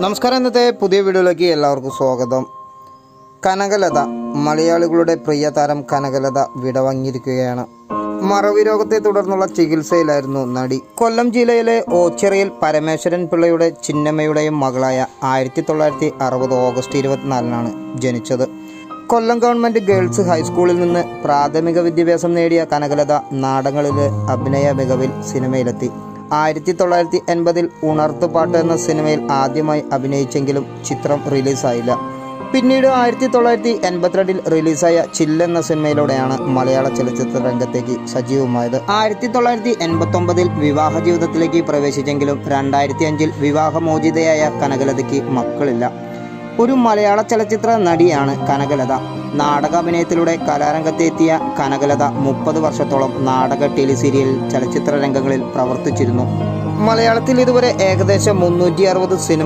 നമസ്കാരം. ഇന്നത്തെ പുതിയ വീഡിയോയിലേക്ക് എല്ലാവർക്കും സ്വാഗതം. കനകലത. മലയാളികളുടെ പ്രിയ താരം കനകലത വിടവാങ്ങിയിരിക്കുകയാണ്. മറവി രോഗത്തെ തുടർന്നുള്ള ചികിത്സയിലായിരുന്നു നടി. കൊല്ലം ജില്ലയിലെ ഓച്ചിറയിൽ പരമേശ്വരൻ പിള്ളയുടെ ചിന്നമ്മയുടെയും മകളായ ആയിരത്തി തൊള്ളായിരത്തി അറുപത് ഓഗസ്റ്റ് ഇരുപത്തിനാലിനാണ് ജനിച്ചത്. കൊല്ലം ഗവൺമെന്റ് ഗേൾസ് ഹൈസ്കൂളിൽ നിന്ന് പ്രാഥമിക വിദ്യാഭ്യാസം നേടിയ കനകലത നാടകങ്ങളിലെ അഭിനയ മികവിൽ സിനിമയിലെത്തി. ആയിരത്തി തൊള്ളായിരത്തി എൺപതിൽ ഉണർത്തുപാട്ട് എന്ന സിനിമയിൽ ആദ്യമായി അഭിനയിച്ചെങ്കിലും ചിത്രം റിലീസായില്ല. പിന്നീട് ആയിരത്തി തൊള്ളായിരത്തി എൺപത്തിരണ്ടിൽ റിലീസായ ചില്ല എന്ന സിനിമയിലൂടെയാണ് മലയാള ചലച്ചിത്ര രംഗത്തേക്ക് സജീവമായത്. ആയിരത്തി തൊള്ളായിരത്തി എൺപത്തി ഒമ്പതിൽ വിവാഹ ജീവിതത്തിലേക്ക് പ്രവേശിച്ചെങ്കിലും രണ്ടായിരത്തി അഞ്ചിൽ വിവാഹമോചിതയായ കനകലതയ്ക്ക് മക്കളില്ല. ഒരു മലയാള ചലച്ചിത്ര നടിയാണ് കനകലത. നാടകാഭിനയത്തിലൂടെ കലാരംഗത്തെത്തിയ കനകലത മുപ്പത് വർഷത്തോളം നാടക ടെലിസീരിയൽ ചലച്ചിത്ര രംഗങ്ങളിൽ പ്രവർത്തിച്ചിരുന്നു. മലയാളത്തിൽ ഇതുവരെ ഏകദേശം മുന്നൂറ്റി അറുപത് സിനിമ